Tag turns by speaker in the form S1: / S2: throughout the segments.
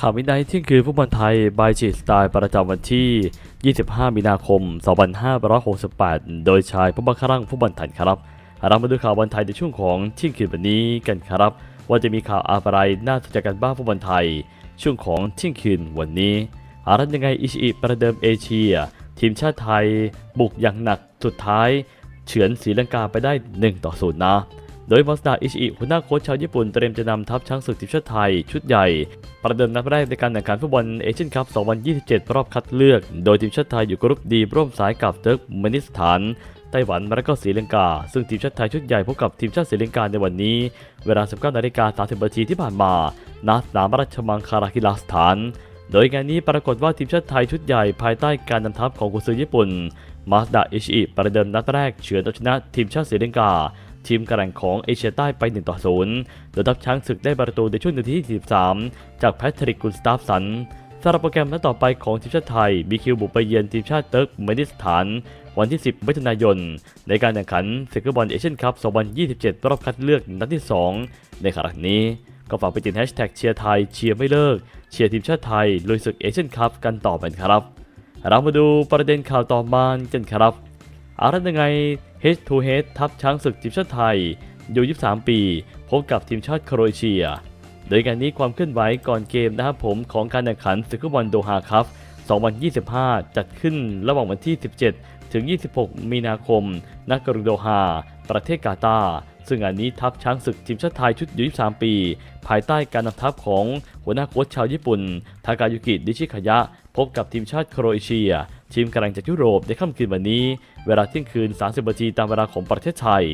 S1: ข่าววินัยเที่ยงคืนฟุตบอลไทยบายจีสไตล์ประจำวันที่ 25 มีนาคม 2568 โดยชายผู้บังคับรังฟุตบอลไทยครับเรามาดูข่าวบอลไทยในช่วงของเที่ยงคืนวันนี้กันครับ ว่าจะมีข่าวอะไรน่าสนใจกันบ้างฟุตบอลไทย ช่วงของเที่ยงคืนวันนี้อารันยังไงอิชิอิประเดิมเอเชีย ทีมชาติไทย บุกอย่างหนักสุดท้าย เฉือนศรีลังกาไปได้ 1 ต่อ 0 นะ โดยมาสดาอิชิอิหัวหน้าโค้ชชาวญี่ปุ่นเตรียมจะนำทัพช้างศึกทีมชาติไทยชุดใหญ่ ประเดิมนัดแรกในการแข่งขันฟุตบอลเอเชียนคัพ 2027 รอบคัดเลือก โดยทีมชาติไทยอยู่กรุ๊ปดีร่วมสายกับเติร์กเมนิสถานไต้หวันและก็ศรีลังกา ซึ่งทีมชาติไทยชุดใหญ่พบกับทีมชาติศรีลังกาในวันนี้ เวลา 19นาฬิกา30นาทีที่ผ่านมาณสนามราชมังคลากีฬาสถาน โดยงานนี้ปรากฏว่าทีมชาติไทยชุดใหญ่ภายใต้การนำทัพของกุซือญี่ปุ่นมาสดาอิชิอิประเดิมนัดแรกเฉือนเอาชนะทีมชาติศรีลังกา ทีมกระแข่งของเอเชียใต้ไป 1 ต่อ 0 โดยทัพช้างศึกได้ประตูในช่วงนาทีที่43จากแพทริกกุนสตาฟสันสำหรับโปรแกรมนัดต่อไปของทีมชาติไทยมีคิวบุกไปเยือนทีมชาติเติร์กเมนิสถาน วันที่ 10มิถุนายน ในการแข่งขันศึกบอลเอเชียนคัพ 2027 รอบคัดเลือกนัดที่ 2 ในครั้งนี้ก็ฝากไปติดแฮชแท็กเชียร์ไทยเชียร์ไม่เลิก เชียร์ทีมชาติไทยลุยศึกเอเชียนคัพกันต่อไปครับ เรามาดูประเด็นข่าวต่อมากันครับ อารันยังไง Head to Head ทัพช้างศึกทีมชาติไทยอยู่ 23 ปี พบกับทีมชาติโครเอเชีย โดยการนี้ความเคลื่อนไหวก่อนเกมนะครับผมของการแข่งขันศึกฟุตบอลโดฮาครับ 2025 จัดขึ้นระหว่างวันที่ 17 ถึง 26 มีนาคมณกรุงโดฮา ประเทศกาตาร์ ซึ่งอันนี้ทัพช้างศึกทีมชาติไทยชุดอายุ23ปี ภายใต้การนำทัพของหัวหน้าโค้ชชาวญี่ปุ่น ทากายุกิดิชิคายะ พบกับทีมชาติโครเอเชีย ทีมกำลังจากยุโรปในค่ำคืนวันนี้ เวลาเที่ยงคืน 30นาทีตามเวลาของประเทศไทย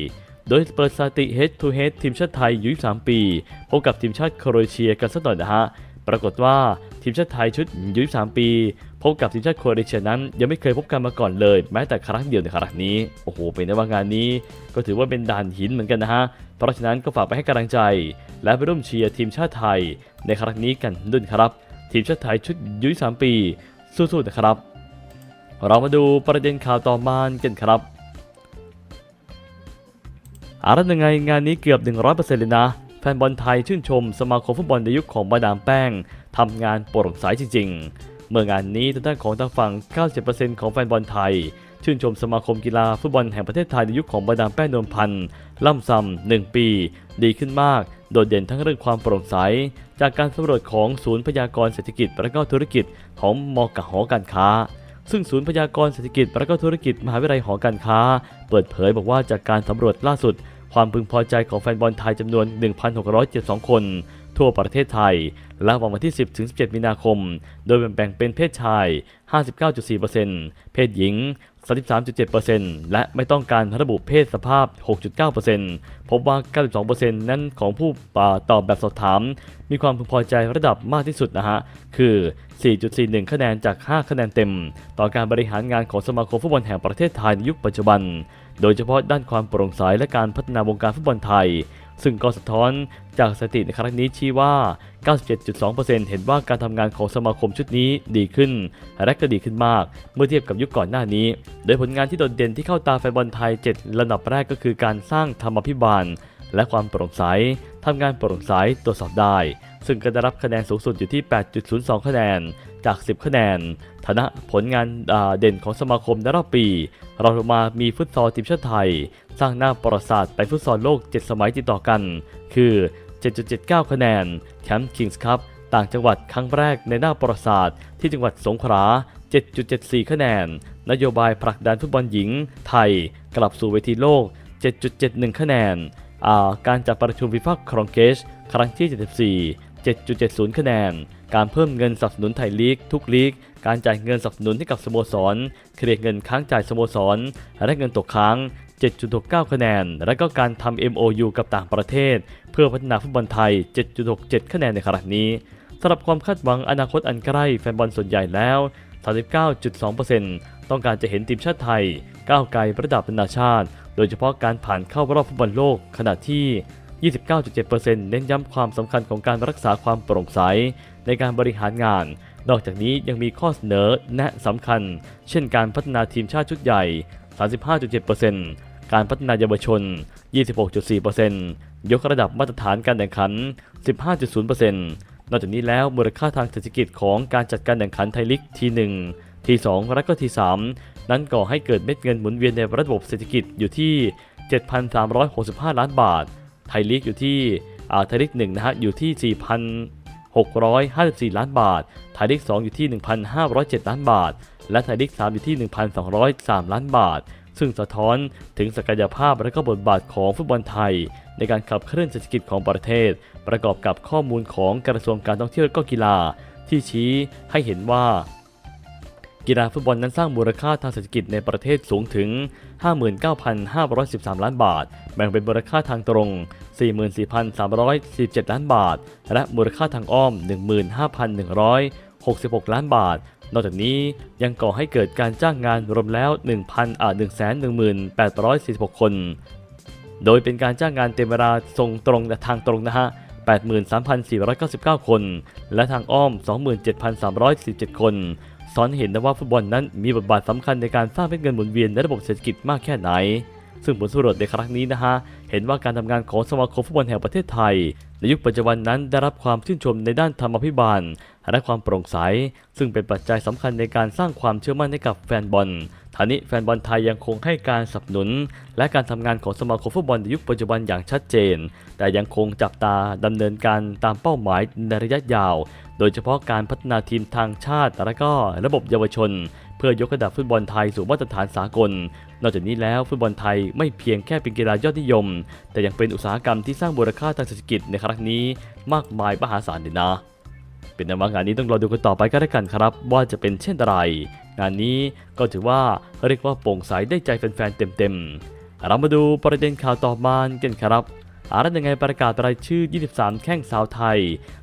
S1: โดยเปิดสถิติ Head to Head ทีมชาติไทยอายุ23ปี พบกับทีมชาติโครเอเชียกันสักหน่อยนะฮะ ปรากฏว่าทีมชาติไทยชุดอายุ23ปี พบกับทีมชาติโครเอเชียนั้น ยังไม่เคยพบกันมาก่อนเลย แม้แต่ครั้งเดียวในครั้งนี้ โอ้โห เป็นได้ว่างานนี้ ก็ถือว่าเป็นด่านหินเหมือนกันนะฮะ เพราะฉะนั้นก็ฝากไปให้กำลังใจ และไปร่วมเชียร์ทีมชาติไทย ในครั้งนี้กันด้วยครับ ทีมชาติไทยชุดอายุ23ปี สู้ๆนะครับ เรามาดูประเด็นข่าวต่อมากันครับอารันยังไงงานนี้เกือบ 100%เลยนะ แฟนบอลไทยชื่นชมสมาคมฟุตบอลในยุคของมาดามแป้งทำงานโปร่งใสจริง ๆ เมื่องานนี้ทางด้านของทางฝั่ง90%ของแฟนบอลไทย ชื่นชมสมาคมกีฬาฟุตบอลแห่งประเทศไทยในยุคของมาดามแป้งนวลพันธ์ล่ำซำหนึ่งปี ดีขึ้นมาก โดดเด่นทั้งเรื่องความโปร่งใส จากการสำรวจของศูนย์พยากรณ์เศรษฐกิจและก็ธุรกิจของมกหอการค้าซึ่งศูนย์พยากรณ์เศรษฐกิจและก็ธุรกิจมหาวิทยาลัยหอการค้า เปิดเผยบอกว่าจากการสำรวจล่าสุด ความพึงพอใจของแฟนบอลไทยจำนวน 1,672 คน ทั่วประเทศไทย และวันที่ 10-17 มีนาคม โดยแบ่งเป็นเพศชาย 59.4%เพศหญิง 33.7%และไม่ต้องการระบุเพศสภาพ 6.9%พบว่า 92%นั้นของผู้ตอบแบบสอบถาม มีความพึงพอใจระดับมากที่สุดนะฮะ คือ 4.41 คะแนนจาก 5 คะแนนเต็ม ต่อการบริหารงานของสมาคมฟุตบอลแห่งประเทศไทยในยุคปัจจุบัน โดยเฉพาะด้านความโปร่งใสและการพัฒนาวงการฟุตบอลไทย ซึ่งก็สะท้อนจากสถิติในครั้งนี้ชี้ว่า 97.2%เห็นว่าการทำงานของสมาคมชุดนี้ดีขึ้น และก็ดีขึ้นมาก เมื่อเทียบกับยุคก่อนหน้านี้ โดยผลงานที่โดดเด่นที่เข้าตาแฟนบอลไทย 7 ระดับแรกก็คือการสร้างธรรมพิบาล และความโปร่งใสทำงานโปร่งใสตรวจสอบได้ ซึ่งก็ได้รับคะแนนสูงสุดอยู่ที่ 8.02 คะแนนจาก 10 คะแนน ฐานะผลงานเด่นของสมาคมในรอบปี เราลงมามีฟุตซอลทีมชาติไทย สร้างหน้าประวัติศาสตร์ไปฟุตซอลโลก 7 สมัยติดต่อกัน คือ 7.79 คะแนนแชมป์คิงส์คัพต่างจังหวัดครั้งแรกในหน้าประวัติศาสตร์ที่จังหวัดสงขลา 7.74 คะแนน นโยบายผลักดันฟุตบอลหญิง ไทย กลับสู่เวทีโลก 7.71 คะแนน การจัดประชุมฟีฟ่าครองเกสครั้งที่ 74 7.70 คะแนน การเพิ่มเงินสนับสนุนไทยลีก ทุกลีก การจ่ายเงินสนับสนุนให้กับสโมสร เคลียร์เงินค้างจ่ายสโมสร และเงินตกค้าง 7.69 คะแนน และก็การทำ MOU กับต่างประเทศ เพื่อพัฒนาฟุตบอลไทย 7.67 คะแนนในครั้งนี้สำหรับความคาดหวังอนาคตอันใกล้แฟนบอลส่วนใหญ่แล้ว 39.2% ต้องการจะเห็นทีมชาติไทย ก้าวไกลระดับนานาชาติ โดยเฉพาะการผ่านเข้ารอบฟุตบอลโลกขณะที่ 29.7%เน้นย้ำความสำคัญของการรักษาความโปร่งใส ในการบริหารงาน นอกจากนี้ยังมีข้อเสนอแนะสำคัญ เช่นการพัฒนาทีมชาติชุดใหญ่ 35.7%การพัฒนาเยาวชน 26.4%ยกระดับมาตรฐานการแข่งขัน 15.0%นอกจากนี้แล้วมูลค่าทางเศรษฐกิจของการจัดการแข่งขันไทยลีกที1 ที2และก็ที3นั้นก่อให้เกิดเม็ดเงินหมุนเวียนในระบบเศรษฐกิจอยู่ที่ 7,365 ล้านบาท ไทยลีกอยู่ที่อ่าไทยลีก1นะฮะอยู่ที่ 4,654 ล้านบาท ไทยลีก2อยู่ที่ 1,507 ล้านบาท และไทยลีก3อยู่ที่ 1,203 ล้านบาท ซึ่งสะท้อนถึงศักยภาพและก็บทบาทของฟุตบอลไทย ในการขับเคลื่อนเศรษฐกิจของประเทศ ประกอบกับข้อมูลของกระทรวงการท่องเที่ยวและก็กีฬา ที่ชี้ให้เห็นว่า กีฬาฟุตบอลนั้นสร้างมูลค่าทางเศรษฐกิจในประเทศสูงถึง 59,513 ล้านบาท แบ่งเป็นมูลค่าทางตรง 44,347 ล้านบาท และมูลค่าทางอ้อม 15,166 ล้านบาท นอกจากนี้ยังก่อให้เกิดการจ้างงานรวมแล้ว 1,000อ่า111,846 คน โดยเป็นการจ้างงานเต็มเวลาทรงตรงและทางตรงนะฮะ83,499 คน และทางอ้อม 27,347คน สอนเห็นนะว่าฟุตบอลนั้นมีบทบาทสำคัญในการสร้างเม็ดเงินหมุนเวียนในระบบเศรษฐกิจมากแค่ไหน ซึ่งผลสำรวจในครั้งนี้นะฮะ เห็นว่าการทำงานของสมาคมฟุตบอลแห่งประเทศไทย ในยุคปัจจุบันนั้นได้รับความชื่นชมในด้านธรรมภิบาลและความโปร่งใส ซึ่งเป็นปัจจัยสำคัญในการสร้างความเชื่อมั่นให้กับแฟนบอล ทานี้แฟนบอลไทยยังคงให้การสนับสนุน และการทำงานของสมาคมฟุตบอลในยุคปัจจุบันอย่างชัดเจน แต่ยังคงจับตาดำเนินการตามเป้าหมายในระยะยาว โดยเฉพาะการพัฒนาทีมทางชาติ และก็ระบบเยาวชน เพื่อยกระดับฟุตบอลไทยสู่มาตรฐานสากล นอกจากนี้แล้วฟุตบอลไทยไม่เพียงแค่เป็นกีฬายอดนิยม แต่ยังเป็นอุตสาหกรรมที่สร้างมูลค่าทางเศรษฐกิจในครั้งนี้ มากมายมหาศาลเลยนะ เป็นนว่างานนี้ต้องรอดูกันต่อไปก็ได้กันครับ ว่าจะเป็นเช่นไร งานนี้ก็ถือว่าเรียกว่าโปร่งใสได้ใจแฟนๆเต็มๆ เรามาดูประเด็นข่าวต่อมากันครับอารัยังไงประกาศรายชื่อ 23 แข้งสาวไทย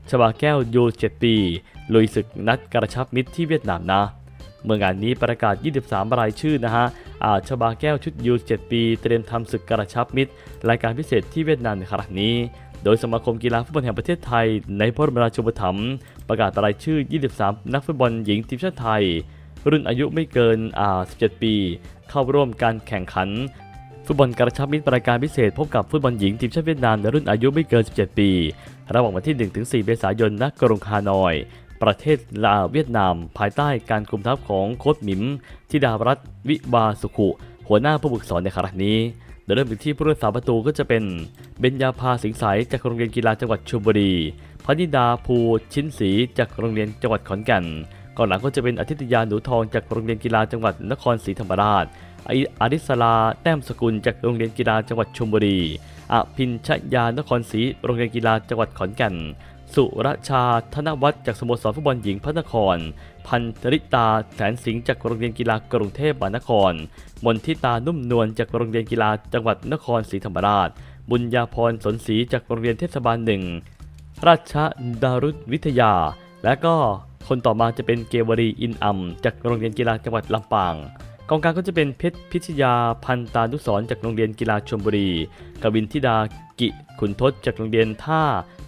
S1: ชบาแก้วยู7ปีลุยศึกนัดกระชับมิตรที่เวียดนามนะ เมื่องานนี้ประกาศ 23 รายชื่อนะฮะ อาชบาแก้วชุดยู7ปี เตรียมทำศึกกระชับมิตรรายการพิเศษที่เวียดนามในครั้งนี้ โดยสมาคมกีฬาฟุตบอลแห่งประเทศไทย ในพระบรมราชูปถัมภ์ประกาศรายชื่อ 23 นักฟุตบอลหญิงทีมชาติไทย รุ่นอายุไม่เกินอ่า17 ปี เข้าร่วมการแข่งขัน ฟุตบอลกระชับมิตรรายการพิเศษ พบกับฟุตบอลหญิงทีมชาติเวียดนามในรุ่นอายุไม่เกิน 17 ปี ระหว่างวันที่ 1-4 เมษายนณกรุงฮานอย ประเทศลาวเวียดนาม ภายใต้การคุมทัพของโค้ชหมิมทิดารัตน์วิวาสุขุ หัวหน้าผู้ฝึกสอนในครั้งนี้โดยเริ่มไปที่ผู้รักษาประตูก็จะเป็นเบญญาภาสิงห์ใสจากโรงเรียนกีฬาจังหวัดชลบุรีพนิดาภูชิ้นศรีจากโรงเรียนจังหวัดขอนแก่น ก่อนหลังก็จะเป็นอาทิตยาหนูทองจากโรงเรียนกีฬาจังหวัดนครศรีธรรมราชอาริสลาแต้มสกุลจากโรงเรียนกีฬาจังหวัดชลบุรีอภินชยานครศรีโรงเรียนกีฬาจังหวัดขอนแก่น สุรชาธนวัฒน์จากสโมสรฟุตบอลหญิงพระนคร พันธริตาแสนสิงห์จากโรงเรียนกีฬากรุงเทพมหานคร มนทิตานุ่มนวลจากโรงเรียนกีฬาจังหวัดนครศรีธรรมราช บุญญาพรสนศรีจากโรงเรียนเทศบาลหนึ่งราชดารุษวิทยา และก็ คนต่อมาจะเป็นเกวรีอินอัมจากโรงเรียนกีฬาจังหวัดลำปางกองกลางก็จะเป็นเพชรพิชยาพันตานุสรจากโรงเรียนกีฬาชลบุรี กวินธิดากิขุนทศจากโรงเรียนท่า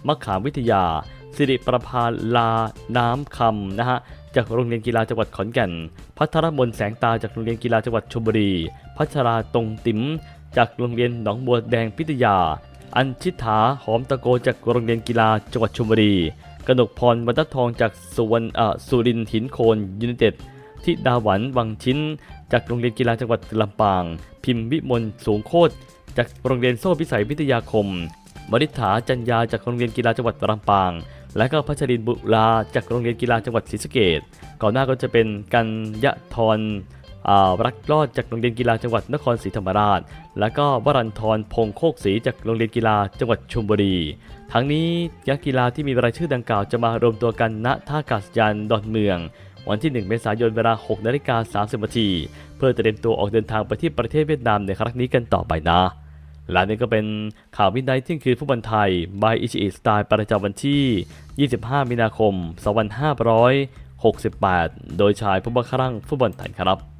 S1: มะขามวิทยา สิริประภาลาน้ำคำนะฮะจากโรงเรียนกีฬาจังหวัดขอนแก่น พัทรมนแสงตาจากโรงเรียนกีฬาจังหวัดชลบุรี พัชราตรงติ๋มจากโรงเรียนหนองบัวแดงพิทยา อัญชิถาหอมตะโกจากโรงเรียนกีฬาจังหวัดชลบุรี กนกพรบรรทัดทองจากสุวรรณอ่าสุรินทินโคนยูไนเต็ดทิดาหวันวังชิ้น จากโรงเรียนกีฬาจังหวัดลำปาง พิมพ์วิมลสูงโคตรจากโรงเรียนโซ่พิสัยวิทยาคมมริษฐาจัญญาจากโรงเรียนกีฬาจังหวัดลำปาง และก็พัชรินบุราจากโรงเรียนกีฬาจังหวัดศรีสะเกษก่อนหน้าก็จะเป็นกันยะทร รักรอดจากโรงเรียนกีฬาจังหวัดนครศรีธรรมราช และก็วรันทรพงโคกศรีจากโรงเรียนกีฬาจังหวัดชลบุรี ทั้งนี้นักกีฬาที่มีรายชื่อดังกล่าวจะมารวมตัวกันณท่ากาศยานดอนเมือง วันที่ 1 เมษายนเวลา 6นาฬิกา30นาทีเพื่อเตรียมตัวออกเดินทางไปที่ประเทศเวียดนามในครั้งนี้กันต่อไปนะและนี่ก็เป็นข่าววินัยที่คือฟุตบอลไทย by อิชิอิสไตล์ประจำวันที่ 25 มีนาคม 2568 โดยชายผู้บังคับฟุตบอลไทยครับ